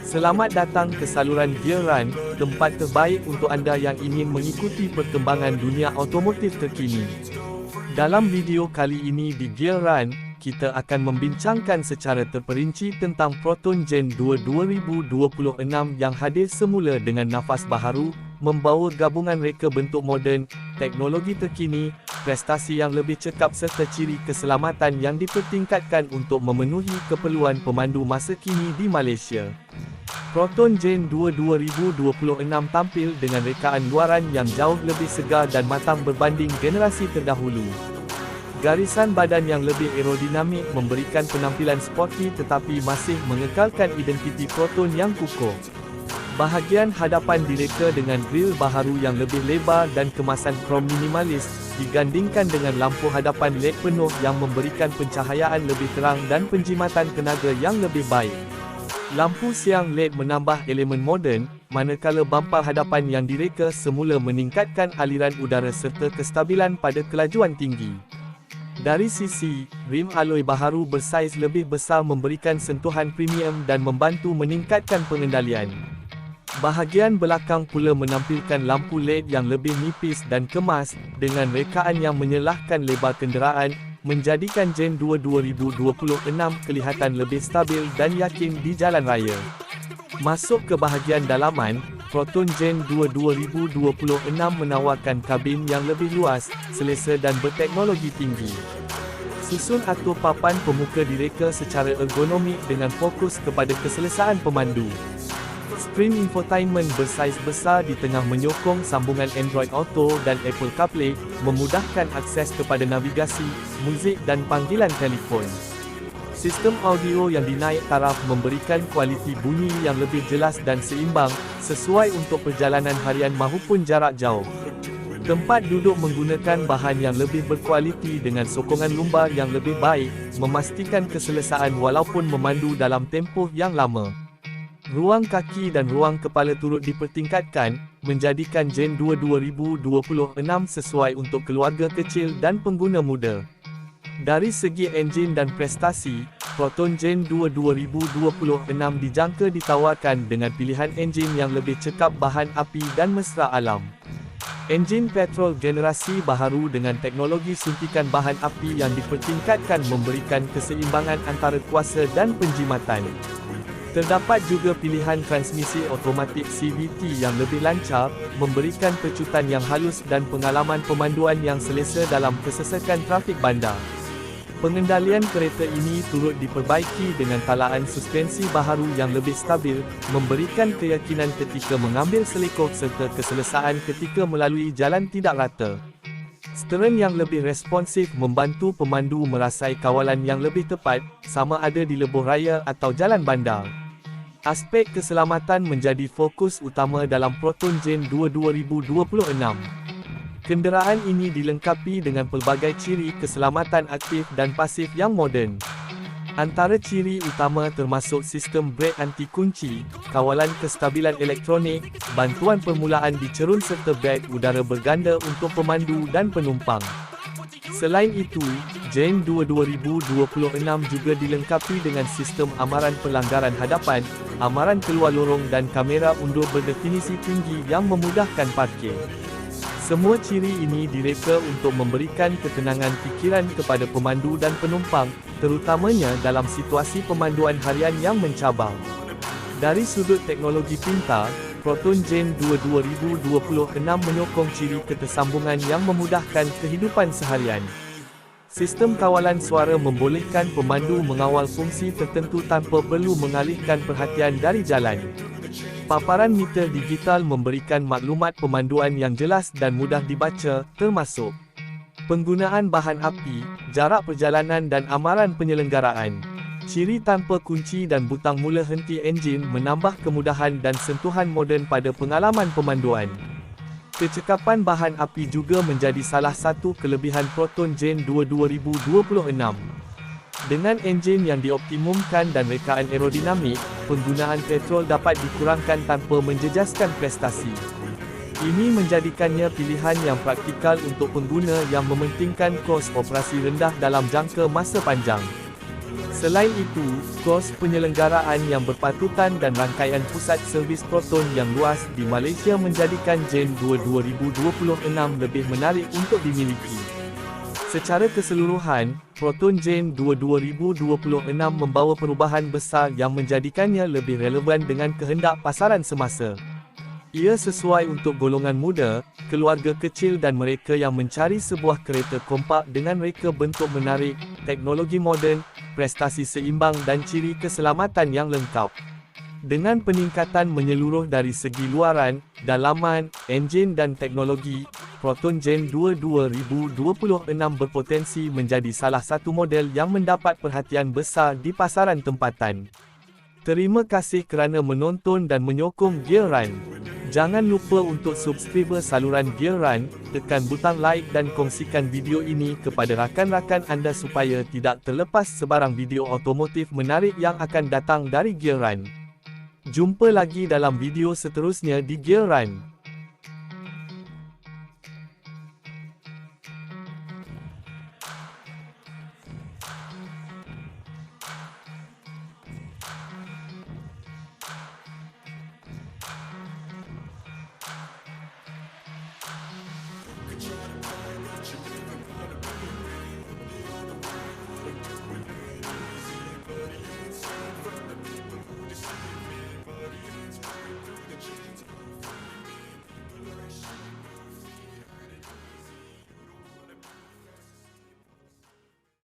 Selamat datang ke saluran Gear Run, tempat terbaik untuk anda yang ingin mengikuti perkembangan dunia automotif terkini. Dalam video kali ini di Gear Run, kita akan membincangkan secara terperinci tentang Proton Gen 2 2026 yang hadir semula dengan nafas baharu, membawa gabungan reka bentuk moden, teknologi terkini, prestasi yang lebih cekap serta ciri keselamatan yang dipertingkatkan untuk memenuhi keperluan pemandu masa kini di Malaysia. Proton Gen 2 2026 tampil dengan rekaan luaran yang jauh lebih segar dan matang berbanding generasi terdahulu. Garisan badan yang lebih aerodinamik memberikan penampilan sporty tetapi masih mengekalkan identiti Proton yang kukuh. Bahagian hadapan direka dengan grill baharu yang lebih lebar dan kemasan krom minimalis, digandingkan dengan lampu hadapan LED penuh yang memberikan pencahayaan lebih terang dan penjimatan tenaga yang lebih baik. Lampu siang LED menambah elemen moden, manakala bumper hadapan yang direka semula meningkatkan aliran udara serta kestabilan pada kelajuan tinggi. Dari sisi, rim alloy baharu bersaiz lebih besar memberikan sentuhan premium dan membantu meningkatkan pengendalian. Bahagian belakang pula menampilkan lampu LED yang lebih nipis dan kemas, dengan rekaan yang menyelahkan lebar kenderaan, menjadikan Gen 2 2026 kelihatan lebih stabil dan yakin di jalan raya. Masuk ke bahagian dalaman, Proton Gen 2 2026 menawarkan kabin yang lebih luas, selesa dan berteknologi tinggi. Susun atur papan pemuka direka secara ergonomik dengan fokus kepada keselesaan pemandu. Screen infotainment bersaiz besar di tengah menyokong sambungan Android Auto dan Apple CarPlay, memudahkan akses kepada navigasi, muzik dan panggilan telefon. Sistem audio yang dinaik taraf memberikan kualiti bunyi yang lebih jelas dan seimbang, sesuai untuk perjalanan harian maupun jarak jauh. Tempat duduk menggunakan bahan yang lebih berkualiti dengan sokongan lumbar yang lebih baik, memastikan keselesaan walaupun memandu dalam tempoh yang lama. Ruang kaki dan ruang kepala turut dipertingkatkan, menjadikan Gen 2 2026 sesuai untuk keluarga kecil dan pengguna muda. Dari segi enjin dan prestasi, Proton Gen 2 2026 dijangka ditawarkan dengan pilihan enjin yang lebih cekap bahan api dan mesra alam. Enjin petrol generasi baharu dengan teknologi suntikan bahan api yang dipertingkatkan memberikan keseimbangan antara kuasa dan penjimatan. Terdapat juga pilihan transmisi automatik CVT yang lebih lancar, memberikan pecutan yang halus dan pengalaman pemanduan yang selesa dalam kesesakan trafik bandar. Pengendalian kereta ini turut diperbaiki dengan talaan suspensi baharu yang lebih stabil, memberikan keyakinan ketika mengambil selikoh serta keselesaan ketika melalui jalan tidak rata. Steren yang lebih responsif membantu pemandu merasai kawalan yang lebih tepat, sama ada di lebuh raya atau jalan bandar. Aspek keselamatan menjadi fokus utama dalam Proton Gen 2 2026. Kenderaan ini dilengkapi dengan pelbagai ciri keselamatan aktif dan pasif yang moden. Antara ciri utama termasuk sistem brek anti kunci, kawalan kestabilan elektronik, bantuan permulaan di cerun serta beg udara berganda untuk pemandu dan penumpang. Selain itu, Gen 2 2026 juga dilengkapi dengan sistem amaran pelanggaran hadapan, amaran keluar lorong dan kamera undur berdefinisi tinggi yang memudahkan parkir. Semua ciri ini direka untuk memberikan ketenangan fikiran kepada pemandu dan penumpang, terutamanya dalam situasi pemanduan harian yang mencabar. Dari sudut teknologi pintar, Proton Gen 2 2026 menyokong ciri ketersambungan yang memudahkan kehidupan seharian. Sistem kawalan suara membolehkan pemandu mengawal fungsi tertentu tanpa perlu mengalihkan perhatian dari jalan. Paparan meter digital memberikan maklumat pemanduan yang jelas dan mudah dibaca, termasuk penggunaan bahan api, jarak perjalanan dan amaran penyelenggaraan. Ciri tanpa kunci dan butang mula henti enjin menambah kemudahan dan sentuhan moden pada pengalaman pemanduan. Kecekapan bahan api juga menjadi salah satu kelebihan Proton Gen 2 2026. Dengan enjin yang dioptimumkan dan rekaan aerodinamik, penggunaan petrol dapat dikurangkan tanpa menjejaskan prestasi. Ini menjadikannya pilihan yang praktikal untuk pengguna yang mementingkan kos operasi rendah dalam jangka masa panjang. Selain itu, kos penyelenggaraan yang berpatutan dan rangkaian pusat servis Proton yang luas di Malaysia menjadikan Gen 2 2026 lebih menarik untuk dimiliki. Secara keseluruhan, Proton Gen 2 2026 membawa perubahan besar yang menjadikannya lebih relevan dengan kehendak pasaran semasa. Ia sesuai untuk golongan muda, keluarga kecil dan mereka yang mencari sebuah kereta kompak dengan reka bentuk menarik, teknologi moden, prestasi seimbang dan ciri keselamatan yang lengkap. Dengan peningkatan menyeluruh dari segi luaran, dalaman, enjin dan teknologi, Proton Gen 2 2026 berpotensi menjadi salah satu model yang mendapat perhatian besar di pasaran tempatan. Terima kasih kerana menonton dan menyokong Gear Run. Jangan lupa untuk subscribe saluran Gear Run, tekan butang like dan kongsikan video ini kepada rakan-rakan anda supaya tidak terlepas sebarang video otomotif menarik yang akan datang dari Gear Run. Jumpa lagi dalam video seterusnya di Gear Run.